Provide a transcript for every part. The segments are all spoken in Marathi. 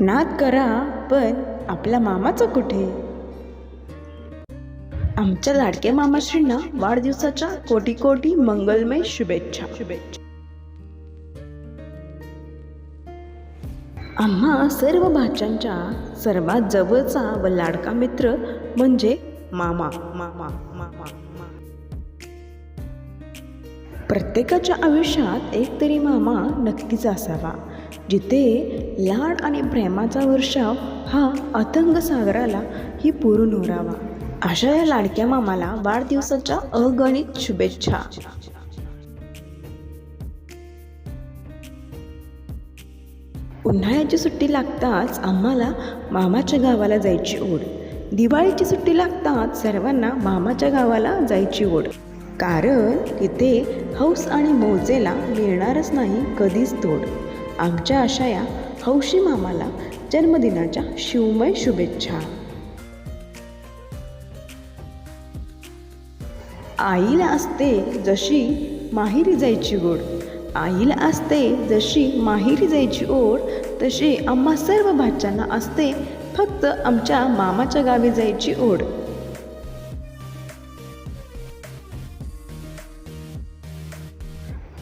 नाद करा पण आपल्या मामाचं कुठे? आमच्या लाडक्या मामाश्रींना वाढदिवसाच्या कोटी कोटी मंगलमय शुभेच्छा शुभेच्छा. आम्हा सर्व भाच्यांच्या सर्वात जवळचा व लाडका मित्र म्हणजे मामा. मामा मामा मामा. प्रत्येकाच्या आयुष्यात एक तरी मामा नक्कीच असावा. जिथे लाड आणि प्रेमाचा वर्षाव हा अथंग सागराला ही पुरून उरावा. अशा या लाडक्या मामाला वाढदिवसाच्या अगणित शुभेच्छा. उन्हाळ्याची सुट्टी लागताच आम्हाला मामाच्या गावाला जायची ओढ. दिवाळीची सुट्टी लागताच सर्वांना मामाच्या गावाला जायची ओढ. कारण तिथे हौस आणि मौजेला मिळणारच नाही कधीच तोड. आमच्या अशा या हौशी मामाला जन्मदिनाच्या शिवमय शुभेच्छा. आईला असते जशी माहेरी जायची गोड आईला असते जशी माहेरी जायची ओढ. तशी आम्हा सर्व भाच्यांना असते फक्त आमच्या मामाच्या गावी जायची ओढ.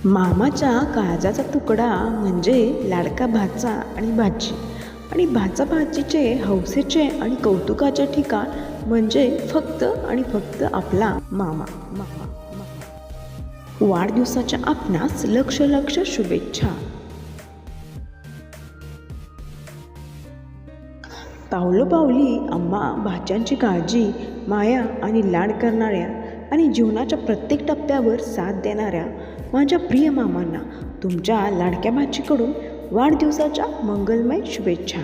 मामाच्या काळजाचा तुकडा म्हणजे लाडका भाचा आणि भाची. आणि भाचा भाचीचे हौसेचे आणि कौतुकाचे ठिकाण म्हणजे फक्त आणि फक्त आपला मामा. मामा वाढदिवसाच्या आपणास लक्ष लक्ष शुभेच्छा. पावलोपावली अम्मा भाच्यांची काळजी माया आणि लाड करणाऱ्या आणि जीवनाच्या प्रत्येक टप्प्यावर साथ देणाऱ्या माझ्या प्रिय मामांना तुमच्या लाडक्या भाचीकडून वाढदिवसाच्या मंगलमय शुभेच्छा.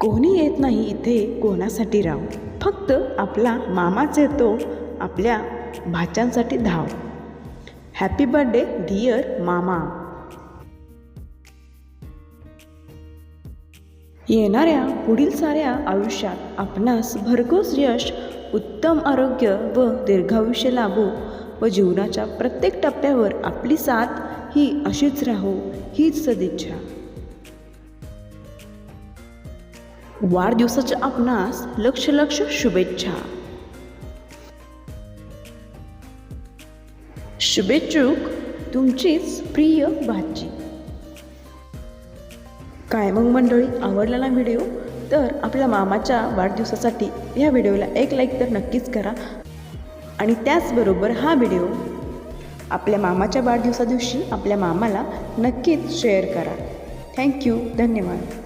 कोणी येत नाही इथे कोणासाठी राव? फक्त आपला मामाच येतो आपल्या भाच्यांसाठी धाव. हॅपी बर्थडे डिअर मामा. येणाऱ्या पुढील साऱ्या आयुष्यात आपणास भरघोस यश उत्तम आरोग्य व दीर्घायुष्य लाभो व जीवनाच्या प्रत्येक टप्प्यावर आपली साथ ही अशीच राहो हीच सदिच्छा. वाढदिवसाच्या आपणास लक्ष लक्ष शुभेच्छा. शुभेच्छुक तुमचीच प्रिय भाची. काय मग मंडळी आवडला ना व्हिडिओ? तर आपल्या मामाच्या वाढदिवसासाठी या व्हिडिओला एक लाईक तर नक्कीच करा. आणि त्याचबरोबर हा व्हिडिओ आपल्या मामाच्या वाढदिवसा दिवशी आपल्या मामाला नक्कीच शेअर करा. थँक्यू धन्यवाद.